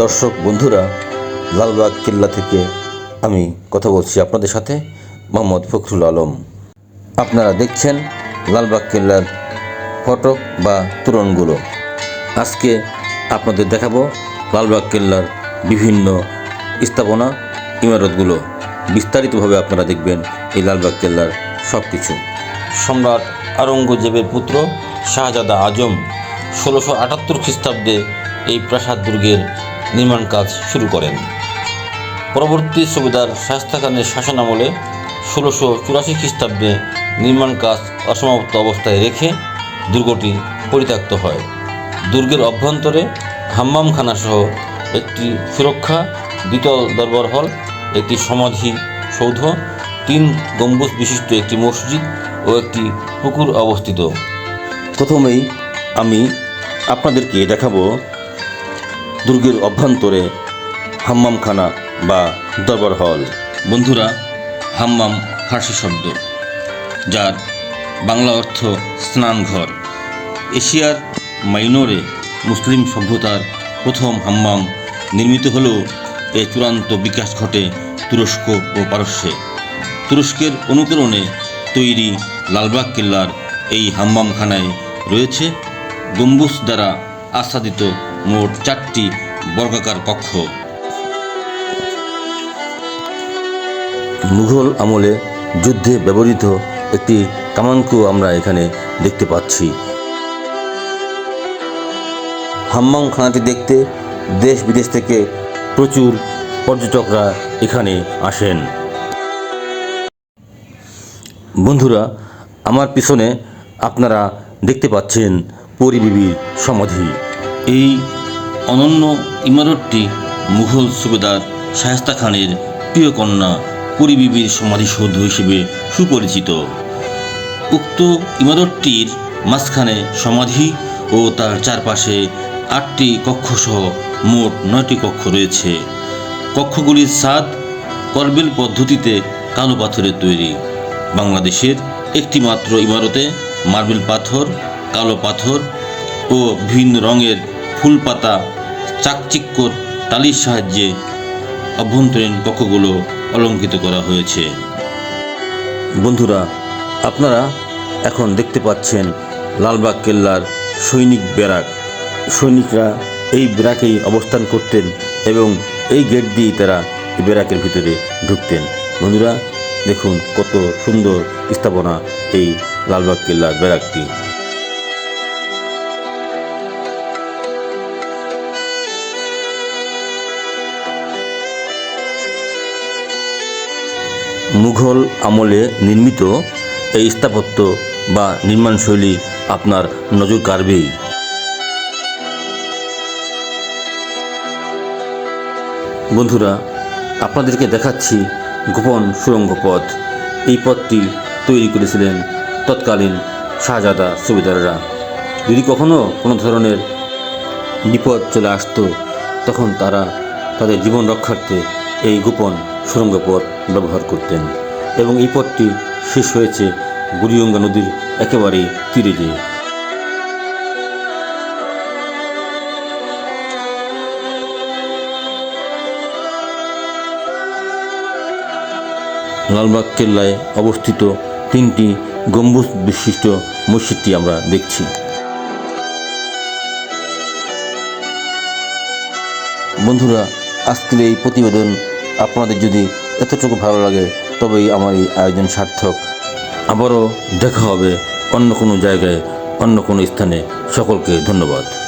দর্শক, বন্ধুরা, লালবাগ কেল্লা থেকে আমি কথা বলছি আপনাদের সাথে, মোহাম্মদ ফখরুল আলম। আপনারা দেখছেন লালবাগ কেল্লার ফটক বা তোরণগুলো। আজকে আপনাদের দেখাবো লালবাগ কেল্লার বিভিন্ন স্থাপনা, ইমারতগুলো। বিস্তারিতভাবে আপনারা দেখবেন এই লালবাগ কেল্লার সব কিছু সম্রাট আওরঙ্গজেবের পুত্র শাহজাদা আজম ষোলোশো আটাত্তর খ্রিস্টাব্দে এই প্রাসাদ দুর্গের নির্মাণ কাজ শুরু করেন। পরবর্তী সুবেদার শায়স্তা খানের শাসনামলে ষোলোশো চুরাশি খ্রিস্টাব্দে নির্মাণ কাজ অসমাপ্ত অবস্থায় রেখে দুর্গটি পরিত্যক্ত হয়। দুর্গের অভ্যন্তরে হাম্মামখানা সহ একটি সুরক্ষা দ্বিতল দরবার হল, একটি সমাধি সৌধ, তিন গম্বুজ বিশিষ্ট একটি মসজিদ ও একটি পুকুর অবস্থিত। প্রথমেই আমি আপনাদেরকে দেখাবো দুর্গের অভ্যন্তরে হাম্মামখানা বা দরবার হল। বন্ধুরা, হাম্মাম ফার্সি শব্দ, যার বাংলা অর্থ স্নানঘর। এশিয়ার মাইনরে মুসলিম সভ্যতার প্রথম হাম্মাম নির্মিত হলেও এ চূড়ান্ত বিকাশ ঘটে তুরস্ক ও পারস্যে। তুরস্কের অনুকরণে তৈরি লালবাগ কেল্লার এই হাম্মামখানায় রয়েছে গম্বুজ দ্বারা আচ্ছাদিত মোট চারটি বর্গাকার কক্ষ। মুঘল আমলে যুদ্ধে ব্যবহৃত একটি কামানকু আমরা এখানে দেখতে পাচ্ছি। হাম্মাম খানাটি দেখতে দেশ বিদেশ থেকে প্রচুর পর্যটকরা এখানে আসেন। বন্ধুরা, আমার পিছনে আপনারা দেখতে পাচ্ছেন পরিবিবির সমাধি। এই অনন্য ইমারতটি মুঘল সুবেদার শায়েস্তা খানের প্রিয় কন্যা পরিবিবির সমাধিসৌধ হিসেবে সুপরিচিত। উক্ত ইমারতটির মাঝখানে সমাধি ও তার চারপাশে আটটি কক্ষসহ মোট নয়টি কক্ষ রয়েছে। কক্ষগুলির ছাদ করবেল পদ্ধতিতে কালো পাথরের তৈরি। বাংলাদেশের একটি মাত্র ইমারতে মার্বেল পাথর, কালো পাথর ও বিভিন্ন রঙের ফুল পাতা চাকচিক্যর টালির সাহায্যে অভ্যন্তরীণ কক্ষগুলো অলঙ্কৃত করা হয়েছে। বন্ধুরা, আপনারা এখন দেখতে পাচ্ছেন লালবাগ কেল্লার সৈনিক ব্যারাক। সৈনিকরা এই ব্যারাকেই অবস্থান করতেন এবং এই গেট দিয়েই তারা ব্যারাকের ভিতরে ঢুকতেন। বন্ধুরা, দেখুন কত সুন্দর স্থাপনা এই লালবাগ কেল্লার ব্যারাকটি। মুঘল আমলে নির্মিত এই স্থাপত্য বা নির্মাণশৈলী আপনার নজর কাড়বেই। বন্ধুরা, আপনাদেরকে দেখাচ্ছি গোপন সুড়ঙ্গ পথ এই পথটি তৈরি করেছিলেন তৎকালীন শাহজাদা সুবিদাররা। যদি কখনও কোনো ধরনের বিপদ চলে আসতো, তখন তারা তাদের জীবন রক্ষার্থে এই গোপন সুড়ঙ্গ পথ ব্যবহার করতেন এবং এই পথটি শেষ হয়েছে বুড়িগঙ্গা নদীর একেবারেই তীরে যেয়ে। লালবাগ কেল্লায় অবস্থিত তিনটি গম্বুজ বিশিষ্ট মসজিদটি আমরা দেখছি। বন্ধুরা, আজকের এই প্রতিবেদন আপনাদের যদি এতটুকু ভালো লাগে, তবেই আমার এই আয়োজন সার্থক। আবারও দেখা হবে অন্য কোনো জায়গায়, অন্য কোনো স্থানে। সকলকে ধন্যবাদ।